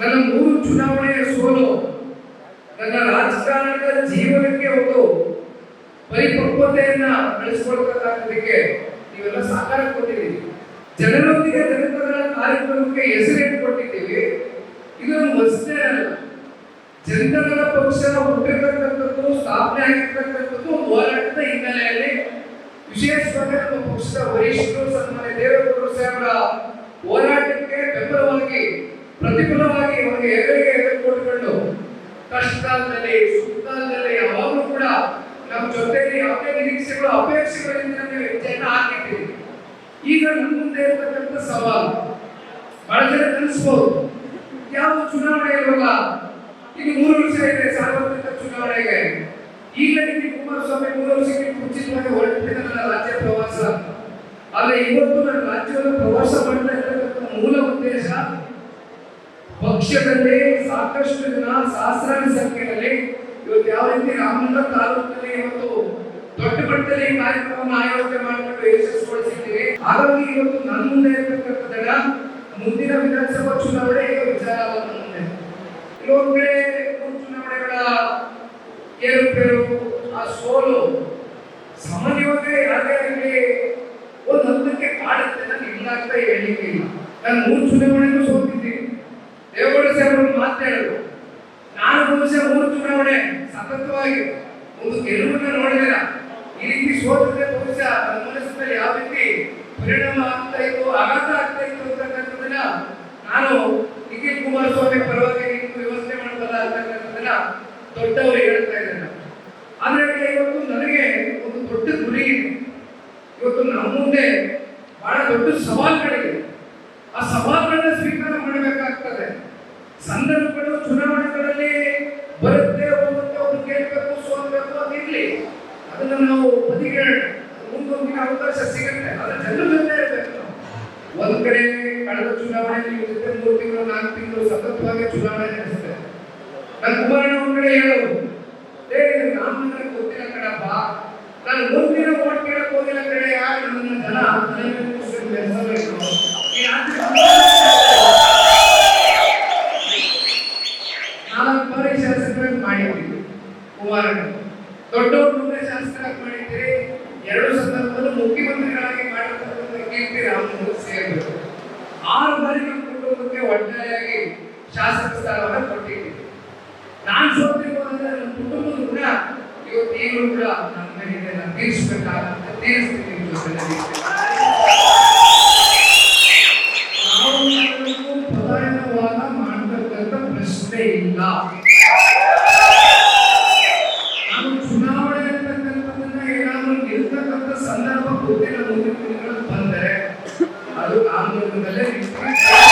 ನನ್ನ ಮೂರು ಚುನಾವಣೆಯ ಸೋಲು ನನ್ನ ರಾಜಕಾರಣದ ಜೀವನಕ್ಕೆ ಒಂದು ಪರಿಪಕ್ವತೆಯನ್ನ ಬೆಳೆಸ್ಕೊಳ್ಬೇಕಾಗೋದಕ್ಕೆ ನೀವೆಲ್ಲ ಸಹಕಾರ ಕೊಟ್ಟಿದ್ದೀವಿ ಜನರೊಂದಿಗೆ ಜನಪದರ ಕಾರ್ಯಕ್ರಮಕ್ಕೆ ಹೆಸರೇನು ಕೊಟ್ಟಿದ್ದೀವಿ ಇದೊಂದು ಮಸ್ತೆ ಅಲ್ಲ ಜನತನ ಪಕ್ಷ ಹುಟ್ಟಿರ್ತಕ್ಕಂಥದ್ದು, ಸ್ಥಾಪನೆ ಆಗಿರ್ತಕ್ಕಂಥದ್ದು ಹೋರಾಟದ ಹಿನ್ನೆಲೆಯಲ್ಲಿ ವಿಶೇಷವಾಗಿ ನಮ್ಮ ಪಕ್ಷದ ವರಿಷ್ಠರು, ಸನ್ಮಾನ್ಯ ದೇವೇಗೌಡರು ಸಾಹೇಬರ ಹೋರಾಟಕ್ಕೆ ಬೆಂಬಲವಾಗಿ ಪ್ರತಿಫಲವಾಗಿ ಅವರಿಗೆ ಎದುರಿಗೆ ಹೆಗಲು ಕಷ್ಟಕಾಲದಲ್ಲಿ ಸುಖಕಾಲದಲ್ಲಿ ಯಾವಾಗಲೂ ಕೂಡ ನಮ್ಮ ಜೊತೆಯಲ್ಲಿ ಯಾವುದೇ ನಿರೀಕ್ಷೆಗಳು, ಅಪೇಕ್ಷೆಗಳಿಂದ ನೀವು ಹೆಜ್ಜೆಯನ್ನು ಹಾಕಿದ್ದೀವಿ ಈಗ ನಮ್ಮ ಮುಂದೆ ಇರತಕ್ಕಂಥ ಸವಾಲು ಬಹಳ ಜನ ಕಲಿಸ್ಬೋದು ಯಾವ ಚುನಾವಣೆ ಇರುವಲ್ಲ ಈಗ ಮೂರು ವರ್ಷ ಇದೆ ಸಾರ್ವತ್ರಿಕ ಚುನಾವಣೆಗೆ. ಈಗ ನಿಮಗೆ ಕುಮಾರಸ್ವಾಮಿ ಮೂರು ವರ್ಷಕ್ಕೆ ಮುಂಚಿತವಾಗಿ ಹೊರಟಿದ್ದಲ್ಲ ರಾಜ್ಯ ಪ್ರವಾಸ. ಆದರೆ ಇವತ್ತು ನಾನು ರಾಜ್ಯವನ್ನು ಪ್ರವಾಸ ಮಾಡ್ತಾ ಇರತಕ್ಕಂಥ ಮೂಲ ಉದ್ದೇಶ ಪಕ್ಷದಲ್ಲಿ ಸಾಕಷ್ಟು ಜನ ಸಹಸ್ರಾರು ಸಂಖ್ಯೆಯಲ್ಲಿ ಇವತ್ತು ಯಾವ ರೀತಿ ರಾಮನಗರ ತಾಲೂಕಿನಲ್ಲಿ ಇವತ್ತು ದೊಡ್ಡ ಮಟ್ಟದಲ್ಲಿ ಕಾರ್ಯಕ್ರಮವನ್ನು ಆಯೋಜನೆ ಮಾಡಿಕೊಂಡು ಯಶಸ್ವಿಗೊಳಿಸಿದ್ದೀವಿ ಹಾಗಾಗಿ ಇವತ್ತು ನನ್ನ ಮುಂದೆ ಇರತಕ್ಕಂಥ ಮುಂದಿನ ವಿಧಾನಸಭಾ ಚುನಾವಣೆ ವಿಚಾರ ಮುಂದೆ. ಕೆಲವೊಂದು ಚುನಾವಣೆಗಳ ಏರುಪೇರು ಆ ಸೋಲು ಸಾಮಾನ್ಯವಾಗಿ ಯಾರೇ ಆಗಲಿ ಒಂದು ಹಂತಕ್ಕೆ ಕಾಡುತ್ತೆ ನನಗೆ ಅಂತ ಹೇಳಲಿಕ್ಕೆ ಇಲ್ಲ ನಾನು ಮೂರು ಚುನಾವಣೆಗೂ ಸೋತಿದ್ದೀನಿ. ಮಾತಾಡೋದು ನಾನು ಬಹುಶಃ ಮೂರು ಚುನಾವಣೆ ಸತತವಾಗಿ ಒಂದು ಗೆಲುವನ್ನ ನೋಡಿದಿರ ಈ ರೀತಿ ಸೋತಿದ್ರೆ ಬಹುಶಃ ನಮ್ಮ ಮನಸ್ಸಿನಲ್ಲಿ ಯಾವ ರೀತಿ ಪರಿಣಾಮ ಆಗ್ತಾ ಇತ್ತು, ಆಘಾತ ಆಗ್ತಾ ಇತ್ತು ಅಂತಕ್ಕಂಥದ್ದನ್ನ ನಾನು ನಿಖಿಲ್ ಕುಮಾರಸ್ವಾಮಿ ಪರವಾಗಿ ನೀವು ವ್ಯವಸ್ಥೆ ಮಾಡಬಲ್ಲ ಅಂತಕ್ಕಂಥದ್ದನ್ನ ದೊಡ್ಡವರು ಹೇಳ್ತಾ ಇದ್ದಾರೆ. ಆದ್ರೆ ಇವತ್ತು ನನಗೆ ಒಂದು ದೊಡ್ಡ ಗುರಿ ಇದೆ. ಇವತ್ತು ನಮ್ಮ ಮುಂದೆ ಬಹಳ ದೊಡ್ಡ ಸವಾಲುಗಳಿವೆ. ಆ ಸವಾಲುಗಳನ್ನ ಸ್ವೀಕಾರ ಮಾಡಬೇಕಾಗ್ತದೆ. ಸಂದರ್ಭಗಳು ಚುನಾವಣೆಗಳಲ್ಲಿ ಬರುತ್ತೆ ಹೋಗುತ್ತೆ ಗೆಲ್ಬೇಕು ಸೋಲ್ಬೇಕು ಅಂತ ಇರ್ಲಿ. ಅದನ್ನ ನಾವು ಬದಿಗೆ ಮುಂದೊಂದಿನ ಅವಕಾಶ ಸಿಗುತ್ತೆ. ಅದ್ರ ಜನರ ಜೊತೆ ಇರಬೇಕು ಒಂದ್ ಕಡೆ ಕಳೆದ ಚುನಾವಣೆ ನೀವು ಜೊತೆ ಮೂರು ತಿಂಗಳು, ನಾಲ್ಕು ತಿಂಗಳು ಸತತವಾಗಿ ಚುನಾವಣೆ ನಡೆಸಿದೆ ನನ್ನ ಕುಮಾರಣ್ಣ ಒಂದ್ ಕಡೆ ಹೇಳೋದು ಏ, ನಾನು ನನಗೆ ಗೊತ್ತಿಲ್ಲ ಕಣಪ್ಪ. ನಾನು ಮೂರು ದಿನ ಓಟ್ ಕೇಳಕ್ ಹೋಗಿಲ್ಲ ಕಡೆ ಯಾರು ನನ್ನ ಜನ ಬೆಳೆಸಬೇಕು ನಾಲ್ಕು ಬಾರಿ ಶಾಸಕರಾಗಿ ಮಾಡಿದ್ದೀವಿ ಕುಮಾರಣ್ಣ ದೊಡ್ಡವ್ರ ಶಾಸಕರ ಮಾಡಿದ್ದೀರಿ ಎರಡು ಸಂದರ್ಭದಲ್ಲೂ ಮುಖ್ಯಮಂತ್ರಿಗಳಾಗಿ ಮಾಡಿರ್ತಕ್ಕಂಥ ಕೆ ಪಿ ರಾಮಚಂದ್ರ ಸೇರಿದರು ಆರು ಬಾರಿ ನಮ್ಮ ಕುಟುಂಬಕ್ಕೆ ಒಟ್ಟಾರೆಯಾಗಿ ಶಾಸಕ ಸ್ಥಾನವನ್ನು ಕೊಟ್ಟಿದ್ದೀವಿ. ನಾನು ಸೋತಿರ್ಬೋದು ಅಂದ್ರೆ ನನ್ನ ಕುಟುಂಬದ ಕೂಡ ಇವತ್ತು ಈಗಲೂ ಕೂಡ ನನ್ನ ಮೇಲೆ ನಾನು ತೀರಿಸಬೇಕಾಗುತ್ತೆ ತೀರಿಸ್ತೀನಿ ನಿಮ್ಮ ಜೊತೆಯಲ್ಲಿ. ನಾವು ಎಲ್ಲರಿಗೂ ಪಲಾಯನವಾದ ಮಾಡ್ತಕ್ಕಂಥ ಪ್ರಶ್ನೆ ಇಲ್ಲ ನಾನು ಚುನಾವಣೆ ಅಂತಕ್ಕಂಥದ್ದನ್ನ ಏನಾದ್ರು ಗೊತ್ತಿಲ್ಲ ಮುಂದಿನ ದಿನಗಳಲ್ಲಿ ಬಂದರೆ ಅದು ನಿಂತು